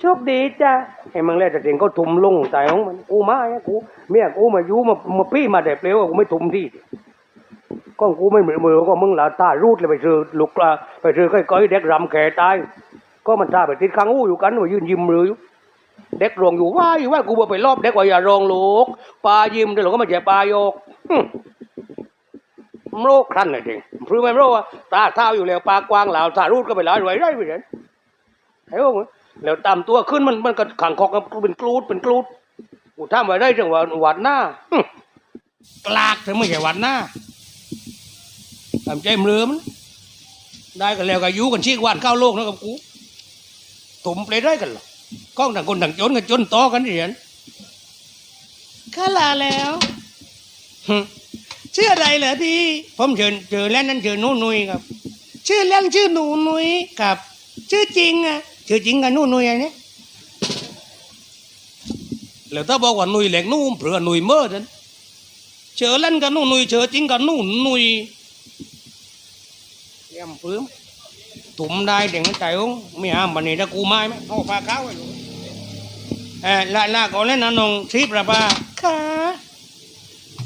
โชคดีจ้ะไอ้มึงแล้วแต่เด็กก็ทุ่มลงใจของมันกูมาไอ้กูเมียกูมาอยู่มามาปี้มาแต่เปลวกูไม่ทุ่มที่ก็กูไม่เหมือนมือก็มึงละตารูดเลยไปซื้อลูกปลาไปซื้อก้อยๆเด็กรำแขตายก็มันท่าไปติดค้างอู้อยู่กันว่ายืนยิ้มเลยอยู่เด็กรองอยู่ว่าอยู่ว่ากูบอกไปรอบเด็กว่าอย่ารองลูกปลายิ้มเดี๋ยวก็มาเจ็บปลาโยกโรคครันเลยจริงพรือไม่โรคว่าตาเท้าอยู่แล้วปลากว้างเหล่าตารูดก็ไปหลายรวยได้ไปเห็นไอ้พวก แล้วตามตัวขึ้นมันมันก็ขังคอกกันเป็นกรูดเป็นกรูดกูทำไว้ได้จังหวะหวัดหน้าหึกลากถึงไม่ใช่หวัดหน้าทำใจมลืมนได้กันแล้วก็อยุกันชี้วันเข้าโลกนะกับกูตุ่มไปได้กันเหรอกล้องต่างคนต่างจนกันจนต่อกันเหรียญข้าลาแล้วหึชื่ออะไรเหรอพี่ ผมเชิญเจอแล้วนั่นเจอนู่นนุยครับ ชื่อเล่นชื่อหนูนุ้ยครับ ชื่อจริงอะ ชื่อจริงกันนู่นนุยอันนี้แล้วถ้าบอกว่านุยแหลกนู่นเผื่อนุยเมื่อนั้นเจอเล่นกันนู่นนุยเจอจริงกันนู่นนุยเยี่ยมพิ่มถุมได้เด็กมันใจองไม่ห้ามบันนี้ถ้ากูไม่ไหมเอาปลาข้าวไว้ลูกเออละละก่อนเล่นนะน้องทริปละปลาค่ะ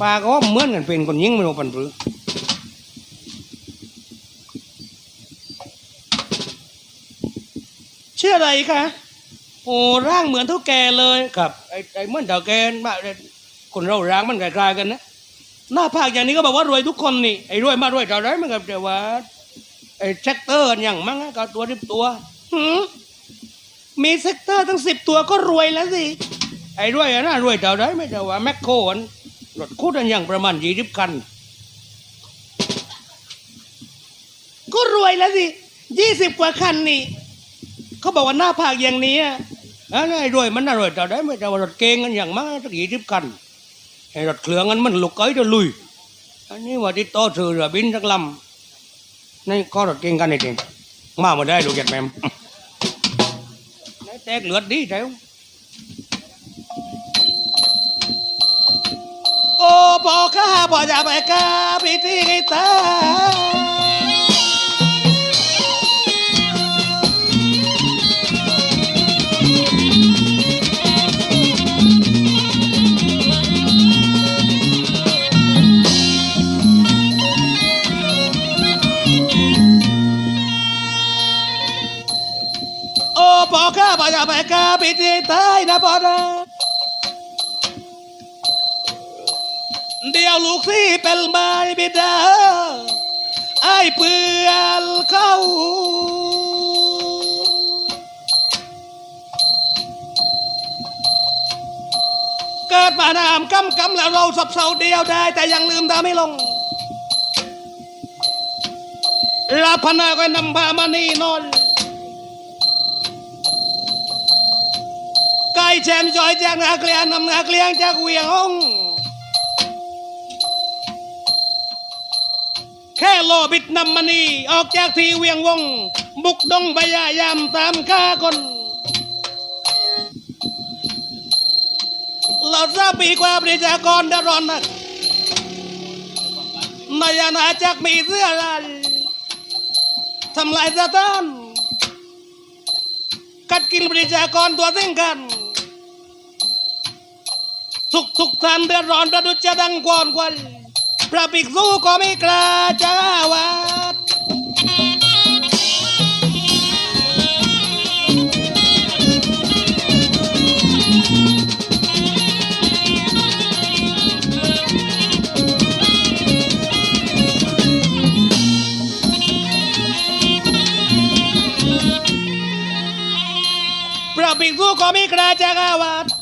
ปลาก็เหมือนกันเป็นคนยิงไม่รู้ปันปรื ชื่ออะไรคะโอ้ร่างเหมือนเท่าแกเลยครับไอ้ไอ้เหมือนเต่าแกมาคนเราร้างมันคล้ายๆกันนะหน้าผากอย่างนี้ก็บอกว่ารวยทุกคนนี่ไอ้รวยมารวยเท่าไรมันกับแต่ว่าไอ้แท็กเตอร์อย่างมั้งก็ตัวริบตัวหืมมีเซกเตอร์ทั้งสิบตัวก็รวยแล้วสิไอ้รวยอะนะรวยเท่าไรไม่แต่ว่าแมคโครนรถคุดอันอย่างประมาณยี่สิบคัน ก็รวยแล้วสิยี่สิบกว่าคันนี่ เขาบอกว่าหน้าผากอย่างนี้อะอันไอ้รวยมันน่ารวยเท่าไรไม่แต่ว่ารถเก่งอันอย่างมั้งสักยี่สิบคันไอ้รถเครื่องอันมันลูกเอ้ยจะลุยอันนี้ว่าที่โตถือเรือบินสักลำนี่ก็รถเก่งกันนี่เองมามาได้ลูกเจ็ดแมมแตกเลือดดีแถวโอ้ปอข้าปอจะไปกาพิธีไงตา กาพิธีตยนะปอนะเดี๋ยวลูกที่เป็นไม้บิดาไอ้เปื่อนเข้าเกิดมานามกำกำแล้วเราสับเสาเดียวได้ แต่ยังลืมตาไม่ลงลาพนาก็นำพามานี่นอน ไก่แชมจอยแจกนาเกลียนนำนาเกลียงจกเวียงห้องแค่โลบิดนำมานีออกจากทีเวียงวง บุกดงพยายามตามฆ่าคนเราทราบปีกว่าประชากรดดร้อนนักนอาณาจักมีเสื้อลายทำลายสถานกัดกินประชากรตัวเส้นกัน ทุกทุกๆท่านเดือดร้อนประดุจจะดังกวนกวนพระภิกษุก็ไม่กล้าจะวัดพระภิกษุก็ไม่กล้าจะวัด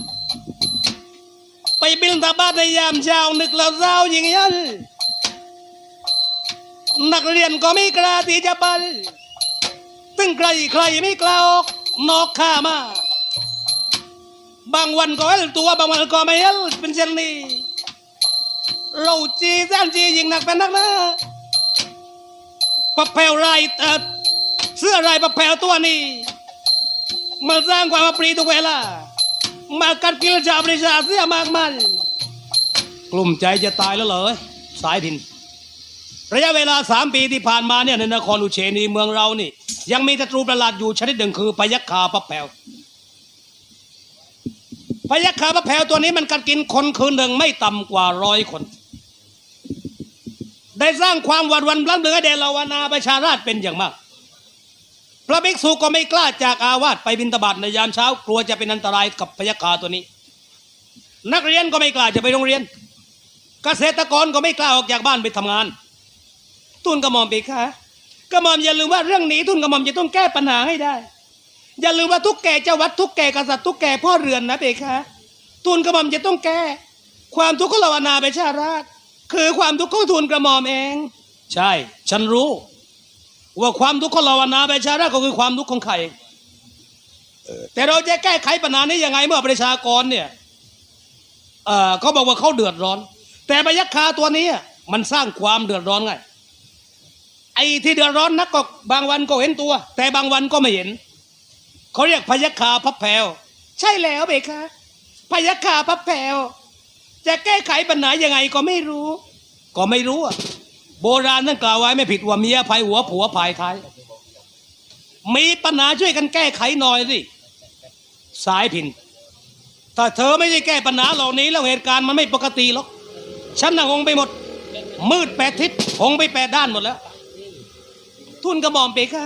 ไปบินตาบาตในยามเช้านึกแล้วเศร้ายิ่งยันนักเรียนก็ไม่กล้าที่จะไปตึงใครใครไม่กล้าออกนอกข้ามา บางวันก็เอลตัวบางวันก็ไม่เอลเป็นเช่นนี้เราจีแสนจียิงหนักเป็นนักนะปะแผวลายเอ่เสื้อลายปะแผวตัวนี้มาสร้างความปรีทุกเวลา มากัดกินชาบริชาเสียมากมายกลุ่มใจจะตายแล้วเหรอสายทิน ระยะเวลาสามปีที่ผ่านมาเนี่ยในนครอุเชนีเมืองเรานี่ ยังมีศัตรูประหลาดอยู่ชนิดหนึ่งคือพยัคฆาปะแปวพยัคฆาพะแพรวตัวนี้มันกัดกินคนคืนหนึ่งไม่ต่ำกว่าร้อยคน ได้สร้างความหวาดหวันพลันเบือแด่ลาวานาประชาราชเป็นอย่างมาก พระภิกษุก็ไม่กล้าจากอาวาสไปบิณฑบาตในยามเช้า กลัวจะเป็นอันตรายกับพยัคาตัวนี้ นักเรียนก็ไม่กล้าจะไปโรงเรียน เกษตรกรก็ไม่กล้าออกจากบ้านไปทำงาน ทุนกระหม่อมไปค่ะกระหม่อมอย่าลืมว่าเรื่องนี้ทุนกระหม่อมจะต้องแก้ปัญหาให้ได้ อย่าลืมว่าทุกแก่เจ้าวัดทุกแก่กษัตริย์ทุกแก่พ่อเรือนนะเบคะทูลกระหม่อมจะต้องแก้ ความทุกข์ของเราวนาไปชาราชคือความทุกข์ของทูลกระหม่อมเอง ใช่ ฉันรู้ ว่าความทุกข์ของเราวนาไปชาราชก็คือความทุกข์ของใครแต่เราจะแก้ไขปัญหานี้ยังไงเมื่อประชากรเนี่ยเออเขาบอกว่าเขาเดือดร้อน แต่พยัคฆาตัวนี้มันสร้างความเดือดร้อนไงไอ้ที่เดือดร้อนนักก็บางวันก็เห็นตัว แต่บางวันก็ไม่เห็นเขาเรียกพยัคฆาพับแผวใช่แล้วเบคะพยัคฆาพับแผวจะแก้ไขปัญหายังไงก็ไม่รู้ ก็ไม่รู้อะ โบราณนั่นกล่าวไว้ไม่ผิดว่าเมียภายหัวผัวภายท้ายมีปัญหาช่วยกันแก้ไขหน่อยสิสายพินถ้าเธอไม่ได้แก้ปัญหาเหล่านี้แล้วเหตุการณ์มันไม่ปกติหรอกฉันน่ะงงไปหมด มืดแปดทิศคงไปแปดด้านหมดแล้ว ทุนกระหม่อมเบคะ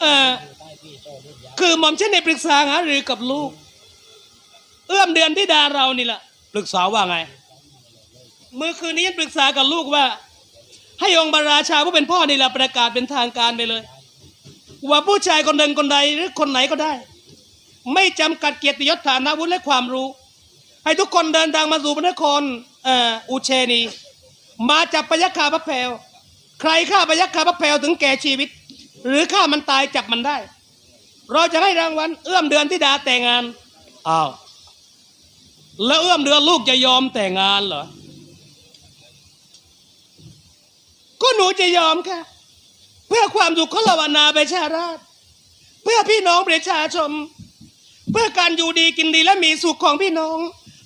เออคือหม่อมฉันในปรึกษาหารือกับลูก เอื้อมเดือนที่ดาเรานี่แหละปรึกษาว่าไง มื่อคืนนี้ปรึกษากับลูกว่า ให้องค์บาราชาผู้เป็นพ่อนี่แหละประกาศเป็นทางการไปเลย ว่าผู้ชายคนหนึ่งคนใดหรือคนไหนก็ได้ ไม่จำกัดเกียรติยศฐานะวุฒิและความรู้ ให้ทุกคนเดินทางมาสู่พระนครอุเชนี มาจับพยัคฆาพระแพรวใครฆ่าพยัคฆาพระแพรวถึงแก่ชีวิต หรือฆ่ามันตายจับมันได้ เราจะให้รางวัลเอื้อมเดือนที่ดาแต่งงานอ้าวแล้วเอื้อมเดือนลูกจะยอมแต่งงานเหรอ ก็หนูจะยอมค่ะ เพื่อความสุขของเราวนาประชาราช เพื่อพี่น้องประชาชนเพื่อการอยู่ดีกินดีและมีสุขของพี่น้อง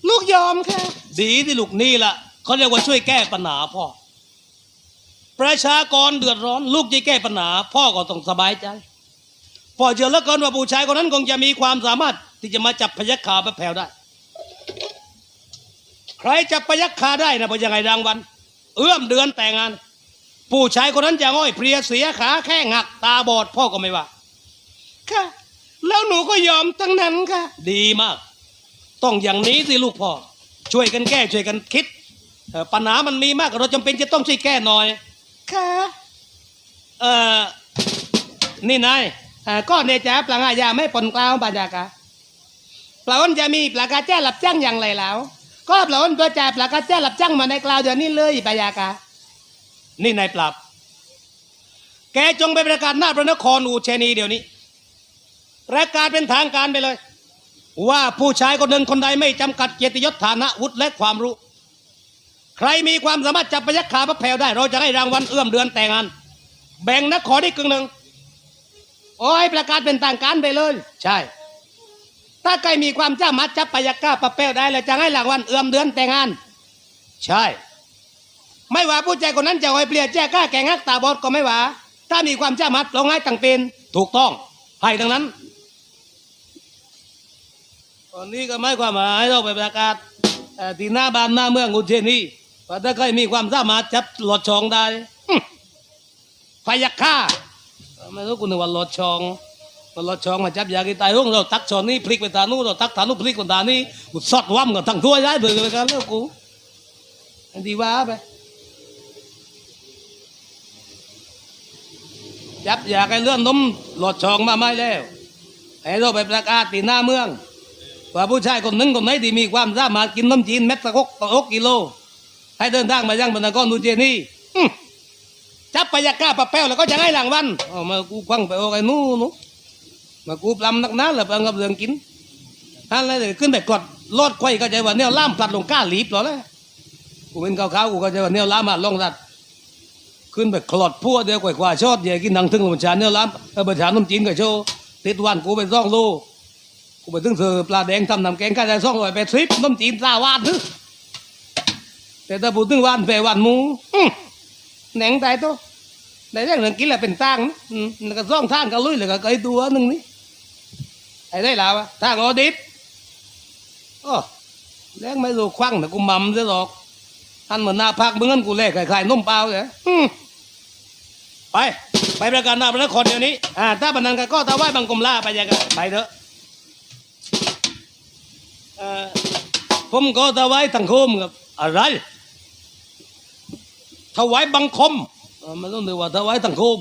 ลูกยอมค่ะ ดีที่ลูกนี่ล่ะเขาเรียกว่าช่วยแก้ปัญหาพ่อ ประชากรเดือดร้อน ลูกจะแก้ปัญหา พ่อก็ต้องสบายใจพ่อเชื่อเหลือเกินว่าผู้ชายคนนั้นคงจะมีความสามารถที่จะมาจับพยัคฆาพระแพรวได้ ใครจับพยัคฆาได้นะพอยังไงรางวัลเอื้อมเดือนแต่งงาน ผู้ชายคนนั้นจะง่อยเพลียเสียขาแข้งหักตาบอดพ่อก็ไม่ว่า ค่ะ แล้วหนูก็ยอมทั้งนั้นค่ะ ดีมาก ต้องอย่างนี้สิลูกพ่อ ช่วยกันแก้ช่วยกันคิดเอ่อปัญหามันมีมากเราจำเป็นจะต้องช่วยแก้หน่อย ค่ะ เอ่อ นี่นายเอ่อก็เนจะปลังอายาไม่ปนกล่าวบาจากะปลาอ้นจะมีปลากาแจ้หลับจ้างอย่างไรแล้ว ก็ปลาอ้นตัวจ่ายปลากาแจ้หลับจ้างมาในกล่าวเดี๋ยวนี้เลยบายากะ นี่นายปรับแกจงไปประกาศหน้าพระนครอูเชนีเดี๋ยวนี้ ประกาศเป็นทางการไปเลย ว่าผู้ชายคนหนึ่งคนใดไม่จำกัดเกียรติยศฐานะวุฒิและความรู้ ใครมีความสามารถจับพยัคฆาพระแพรวได้ เราจะให้รางวัลเอื้อมเดือนแต่งงาน แบ่งนครได้กึ่งหนึ่งโอ้ยประกาศเป็นทางการไปเลย ใช่ ถ้าใครมีความสามารถจับพยัคฆาพระแพรวได้เราจะให้รางวัลเอื้อมเดือนแต่งงาน ใช่ ไม่ว่าผู้ชายคนนั้นจะไว้เปลี่ยนแจ้กล้าแก่งักตาบอดก็ไม่ว่า ถ้ามีความสามารถลงให้ตั้งเป็นถูกต้องให้ทั้งนั้นตอนนี้ก็ไม่ความหมายเราไปประกาศเอ่อที่หน้าบ้านหน้าเมืองอุเทนีว่าถ้าใครมีความสามารถจับหลอดชองได้หึพยักฆ่าไม่รู้กูนึกว่าหลอดชองหลอดชองมาจับยากีตายห้องเราตักชอนนี้พลิกไปทางนู้นเราตักทางนู้นพลิกไปทางนี้กูสอดว่ำกันทั้งทั่วย้ายเบื่อไปกันแล้วกูอันดีว่าไป จับอยากไอ้เลื่อนนมหลอดชองมาไม่แล้วให้เราไปประกาศที่หน้าเมืองว่าผู้ชายคนหนึ่งคนไหนที่มีความสามารถกินนมจีนเม็ดละหกต่อหกกิโล ให้เดินทางมายังบรรณกรนูเจนี่จับไปยากาปะแป้วแล้วก็จะให้รางวัลเอมากูควังไปโอ้ไอ้นู่นนู่นมากูปลำนักหน้าแล้วไปเอากับเรื่องกินท่านเลยขึ้นไปกดลอดไข่ก็ใจว่าเนี่ยล่ามพลัดลงก้าหลีบหรอเลยกูเป็นขาวๆกูก็ใจว่าเนี่ยล่ามมาลงรัด ขึ้นไปคลอดพัวเดียวกว่าว่าชอดเดียวกินหนังถึงลมชาเนี่ยล่ามเออประชานนมจีนก็โชว์ติดวันกูไปซ่องโลกูไปถึงเธอปลาแดงทำน้ำแกงก็ได้ซ่องลอยไปทริปน้ำจีนตาวาดนึแต่ถ้าพูดถึงวันแปรวันหมูแหน่งตายตัวแต่เรื่องหนึ่งกินแหละเป็นตั้งนะอืมแล้วก็ซ่องทางก็ลุยเลยก็ไกลตัวหนึ่งนี่ไอ้ได้แล้วะทางออดิบอ้แรงไม่รู้ควังแต่กูมั่มซะหรอก ท่านเหมือนหน้าพักเมื่อนั้นกูแลกคล้ายๆนมเปล่าเลยอืมไป ไปประกันหน้าพระนครเดี๋ยวนี้ อ่า ถ้าบันนันกันก็ตะไหว้บังกรมลาไปยังกันไปเถอะเอ่อผมก็ตะไหว้ตังคมครับอะไรถวายบังคมเอ่อมันต้องเรียกว่าถวายตังคม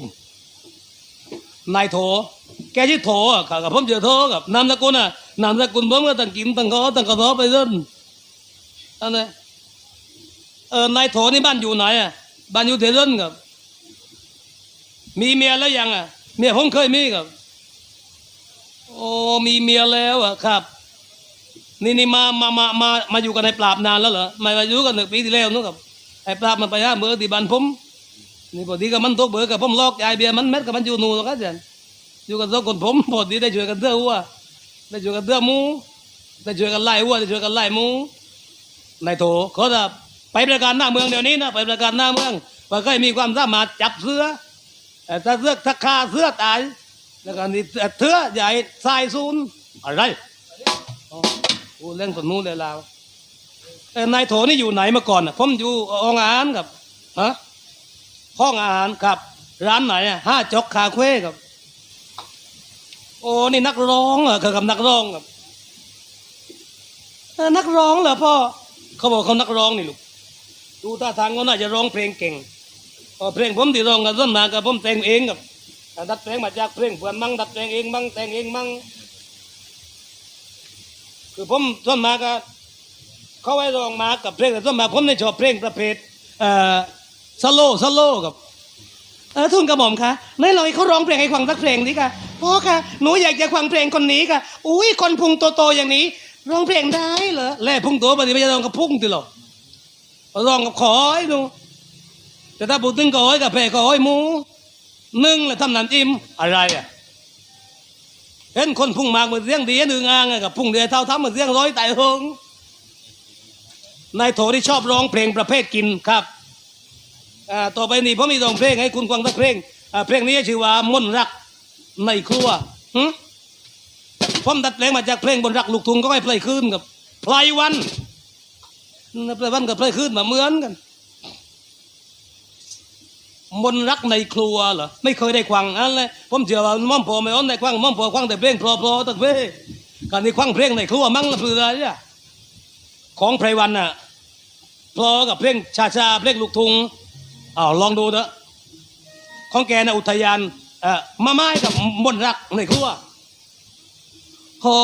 นายโถ แกชื่อโถอะข้ากับผมเจอโถกับนามสกุลอะนามสกุลผมก็ตั้งกินตั้งกอตั้งกระทอไปเรื่อยอันนี้ เออนายโถนี่บ้านอยู่ไหนอะบ้านอยู่เทเรนกับ มีเมียแล้วยังอะเมียผมเคยมีกับ โอ้มีเมียแล้วอะครับ นี่นี่มามามามามาอยู่กันในปราบนานแล้วเหรอไม่มาอยู่กันหนึ่งปีที่แล้วนู้นกับไอ้ปราบมันไปห้าเบอร์ที่บ้านผมนี่พอดีกับมันตกเบอร์กับผมลอกยายเบียร์มันเม็ดกับมันอยู่นู่นแล้วกันจันอยู่กันสองคนผมพอดีได้ช่วยกันเตื้อวัวได้ช่วยกันเตื้อหมูได้ช่วยกันไล่วัวได้ช่วยกันไล่หมูนายโถเขาจะ ไปประการหน้าเมืองเดี๋ยวนี้นะไปประการหน้าเมืองว่าเคยมีความสามารถจับเสือเอ่อถ้าเสือถ้าฆ่าเสือตายแล้วก็นี่เถือใหญ่ทรายซูนอะไรอ๋อโอ้เล่นสนู้นเลยลาวเอ่นายโถนี่อยู่ไหนมาก่อนน่ะผมอยู่องอาหารกับฮะห้องอาหารครับ ร้านไหนอะห้าจกคาเฟ่ครับ โอ้นี่นักร้องเหรอเขากับนักร้องครับนักร้องเหรอพ่อเขาบอกเขานักร้องนี่ลูก ดูท่าทางเขาน่าจะร้องเพลงเก่งเอเพลงผมที่ร้องกันส่วนมากกับผมแต่งเองครับดัดแปลงมาจากเพลงเพื่อนมั่งดัดแปลงเองมั่งแต่งเองมั่งคือผมส่วนมากก็เขาไว้ร้องมากับเพลงแต่ส่วนมากผมไม่ชอบเพลงประเภทเอ่อสโลสโลกับเออทุนกระหม่อมคะนายลอยเขาร้องเพลงให้ฟังสักเพลงนี้ค่ะพ่อค่ะหนูอยากจะฟังเพลงคนนี้ค่ะ อุ้ยคนพุงโตๆอย่างนี้ร้องเพลงได้เหรอแล่พุงโตปฏิบัติร้องกับพุงติหรอ ร้องกับขอยดูแต่ถ้าพูดถึงขอยกับเพลงขอยหมูนึ่งแล้วทำนันอิ่มอะไรอะเห็นคนพุ่งมากเหมือนเสียงดีหนึ่งอ่างอะกับพุ่งเดียวเท่าทำเหมือนเสียงร้อยไต่หงนายโถที่ชอบร้องเพลงประเภทกินครับอ่าต่อไปนี้ผมมีร้องเพลงให้คุณฟังสักเพลงอ่าเพลงนี้ชื่อว่ามนต์รักในครัวหึผมดัดเพลงมาจากเพลงบนรักลูกทุ่งก็ให้เพลงคืนกับไพลวัน นะไพลวันกับพลงคืนมาเหมือนกัน มนรักในครัวเหรอไม่เคยได้ควังอันเลยผมเชื่อว่าม่อมพอไม่อ้อนได้ควังม่อมพอควังแต่เพลงพลอๆตั้งเพลงการนี้ควังเพลงในครัวมั่งละเพื่ออะไรอะของไพรวันน่ะพลอกับเพลงชาชาเพลงลูกทุ่งอ้าวลองดูเถอะของแกนะอุทยานเอ่อมาไม้กับมนรักในครัวหอ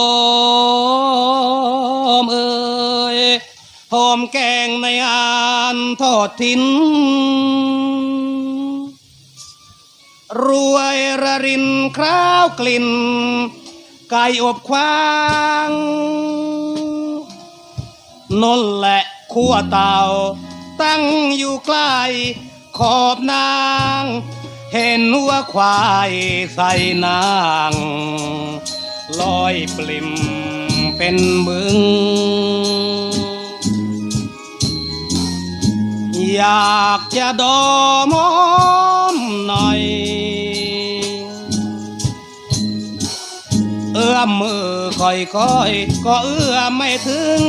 มเอ่ย หอมแกงในอานทอดทิ้น รวยระรินคราวกลิ่น ไก่อบควางนนแหละขั้วเตา ตั้งอยู่ใกล้ขอบนาง เห็นวัวควายใส่นางลอยปลิมเป็นบึง อยากจะดอมอมหน่อย เอื้อมมือค่อยๆก็เอื้อมไม่ถึง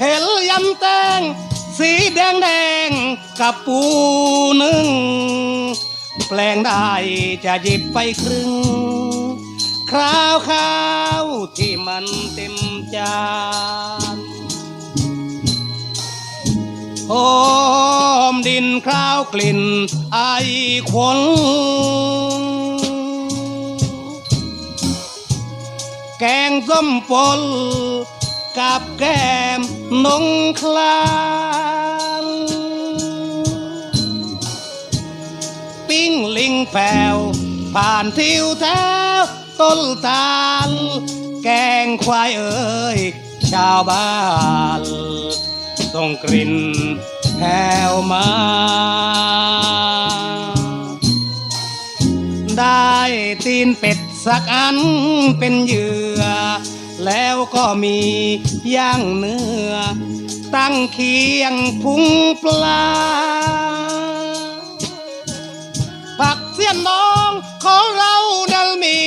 เห็นยำแตงสีแดงแดงกับปูนึ่ง แปลงได้จะหยิบไปครึ่ง คราวข้าวที่มันเต็มจานหอมดินคราวกลิ่นไอควนแกงส้มปนกับแก้มนงคลานปิ้งลิงแผ่วผ่านทิวแถว ต้นตาล แกงควายเอ่ยชาวบ้านส่งกลิ่นแผ่วมา ได้ตีนเป็ดสักอันเป็นเหยื่อ แล้วก็มีย่างเนื้อ ตั้งเคียงพุงปลา ผักเสี้ยนน้อง ของเรานั้นมี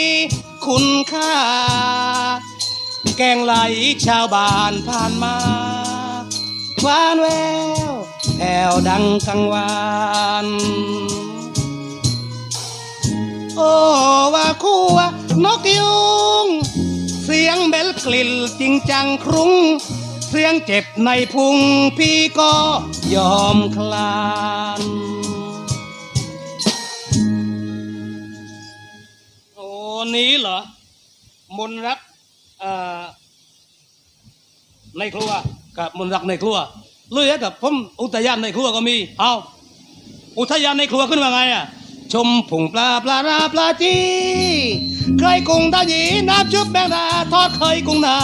คุณค่า แกงไหลชาวบ้านผ่านมาหวานแววแผ่วดังกังวานโอ้ว่าคู่ว่านกยุงเสียงเบลกลิ่นจริงจังครุ้งเสียงเจ็บในพุงพี่ก็ยอมคลาน โอ้นี้เหรอ มนตรักในครัวกับมนตรักในครัวเลือกับผมอุทยานในครัวก็มี เอาอุทยานในครัวขึ้นมาไงอะ ชมผงปลาปลาราปลาจีเคยกุ้งตาหยีน้ำชุบแมงดาทอดเคยกุ้งนา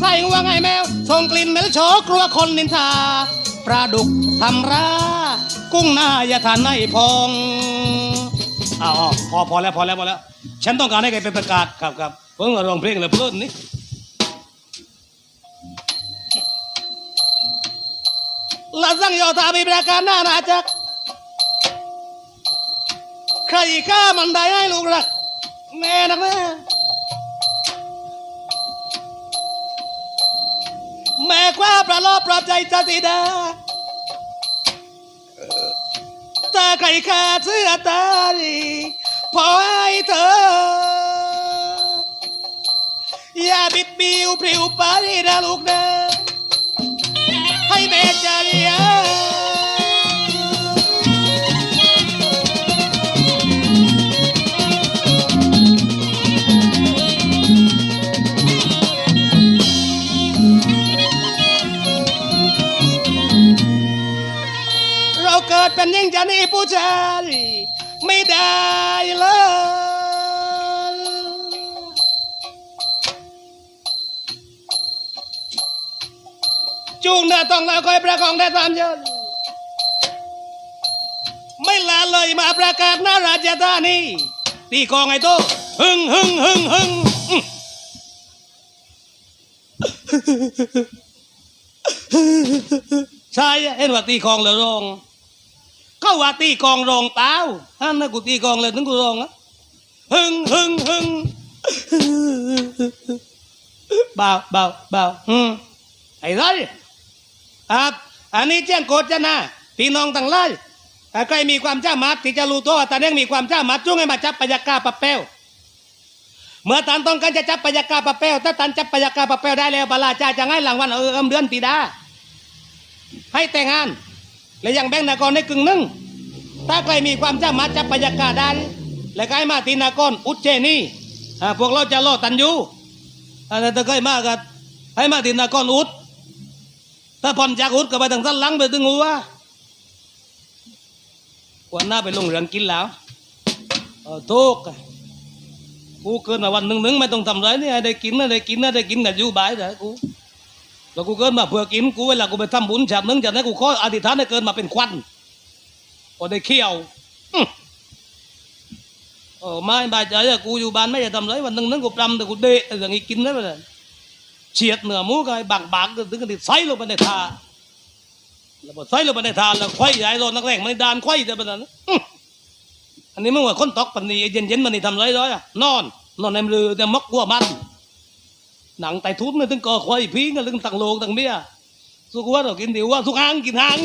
ใส่ว่าไงแมวส่งกลิ่นเหม็นโชกลัวคนนินทาปลาดุกทำรากุ้งหน้าอย่าทานในพองอ้าวพอพอแล้วพอแล้วพอแล้ว ฉันต้องการให้แกเป็นประกาศครับครับเพิ่งร้องเพลงเลยเพลินนี่ละสังโยธามีประการหน้าหนาจักใครฆ่ามันได้ให้ลูกรักแม่นักนะแม่คว้าประลอบปลอบใจจะติดาตาใครขาเสื้อตาดี พอให้เธอ อย่าบิดบิวพริ้วไปนะลูกนะให้แม่ใจเย็นเราเกิดเป็นยิ่งจะนี่ผู้ชายไม่ได้ จูงหน้าต้องเราคอยประคองได้ตามยนไม่ลาเลยมาประกาศนาราชธานีตีกองไอ้โตหึงหึงหึงหึงใช่เห็นว่าตีกองแล้วรองเขาว่าตีกองรองเปล่าฮันนะกูตีกองเลยถึงกูรองอะหึงหึงหึงเบาเบาเบาอืมไอ้ไร ครับอันนี้แจ้งโกฎจะนะพี่น้องทั้งหลายถ้าใครมีความจ้ามัดที่จะรู้ตัวว่าตาเน่งมีความจ้ามัดจุ้งให้มาจับปยากาปะเป้วเมื่อตันต้องการจะจับปยากาปะเป้วถ้าตันจับปยากาปะเป้วได้แล้วบาลาจ่าจะให้หลังวันเออเอิมเดือนตีดาให้แต่งงาน และยังแบ่งนากรในกึ่งหนึ่งถ้าใครมีความจ้ามาจับบรรยากาได้และก็ให้มาตีนากรอุจเจนี่พวกเราจะรอตันอยู่อ่าถ้าเคยมากันให้มาตีนากรอุด ถ้าผ่อนจากอุดก็ไปทางสันหลังไปถึงหัววันหน้าไปลงเรือนกินแล้วเออทุกกูเกินมาวันหนึ่งหนึ่งไม่ต้องทำไรนี่ได้กินนะได้กินนะได้กินกันอยู่บ่ายเถอะกูแล้วกูเกิดมาเพื่อกินกูเวลากูไปทำบุญฉากหนึ่งจากนั้นกูขออธิษฐานให้เกิดมาเป็นควันพอได้เคี่ยวอื้อเออไม่บายใจอกูอยู่บ้านไม่ได้ทำไรวันหนึ่งนั้นกูปรำแต่กูเดะแต่อย่างนี้กินได้ไปเลย เฉียดเหนือมูกไอ้บางบางๆถึงกันติดไซลงไปในทาแล้วพอไซลงไปในทาแล้วไข่ใหญ่โลนักแรงมันดานไข่แต่แบบนั้นอันนี้มึงว่าคนตอกปันนี้เย็นเย็นมันนี่ทำไรร้อยอะนอน นอนในมือแต่มักกลัวมันหนังไตทุนเนี่ยถึงก่อควายพีงกันถึงตังโลงตังเบี้ยสุกว่าเรากินเดียวว่าสุกหางกินหาง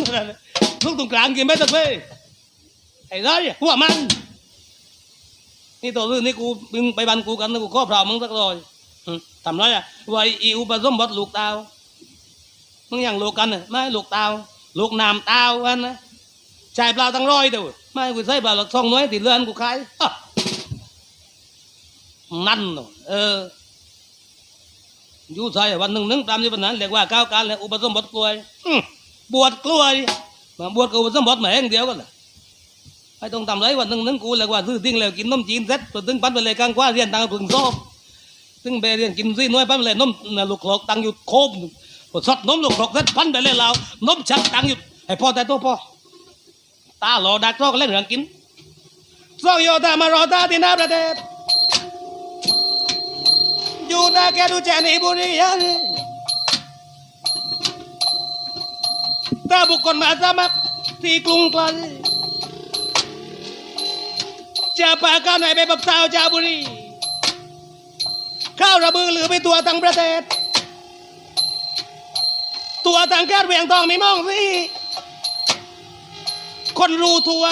ทุกตรงกลางกินไม่ตักเลยไอ้ไรหัวมัน นี่ตัวเรื่องนี้กูมึงไปบันกูกันกูข้อพรามึงสักรอยอืม ทำไรอะว่าอีอุปสมบทลูกเตามึงอย่างลูกกันน่ะไม่ลูกเตาลูกนามเตาอันนะชายเปล่าตั้งร้อยเดียวไม่กูใส่เปล่าหลักซองน้อยติดเรือนกูขายนั่นน่ะเอออยู่ใส่วันหนึ่งหนึ่งตามที่ปัญหาเรียกว่าก้าวการและอุปสมบทกล้วยบวชกล้วยมาบวชกับอุปสมบทแหม่งเดียวกันแหละไม่ต้องทำไรวันหนึ่งหนึ่งกูเรียกว่าซื้อทิ้งแล้วกินนมจีนเสร็จตัวถึงปั้นไปเลยกลางกว่าเรียนตังค์พึ่งซ อบถึงไปเรียนกินซี่น้อยปั้นไปเลยนมน่ะลูกคลอกตังอยู่โคมพอสดนมลูกคลอกเสร็จปั้นไปเลยเรานมชักตังอยู่ให้พ่อแต่ตัวพ่อตาหลอดักรอกเล่นเรื่องกินสองโยธามารอตาที่น้าประเทศอยู่ได้แค่ดูแจนีบุรียันถ้าบุคคลมาสมัครที่กรุงไกลจะพากันให้ไปบักสาวจาบุรีาวระบือหรือไปตัวต่างประเทศ ตัวต่างแก้วเวียงทองไม่มองสิคนรู้ทัว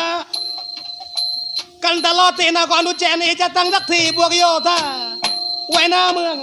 กันตลอดตีนากรอุแจนเอจะตั้งสักทีบวกโยธาไว้หน้าเมือง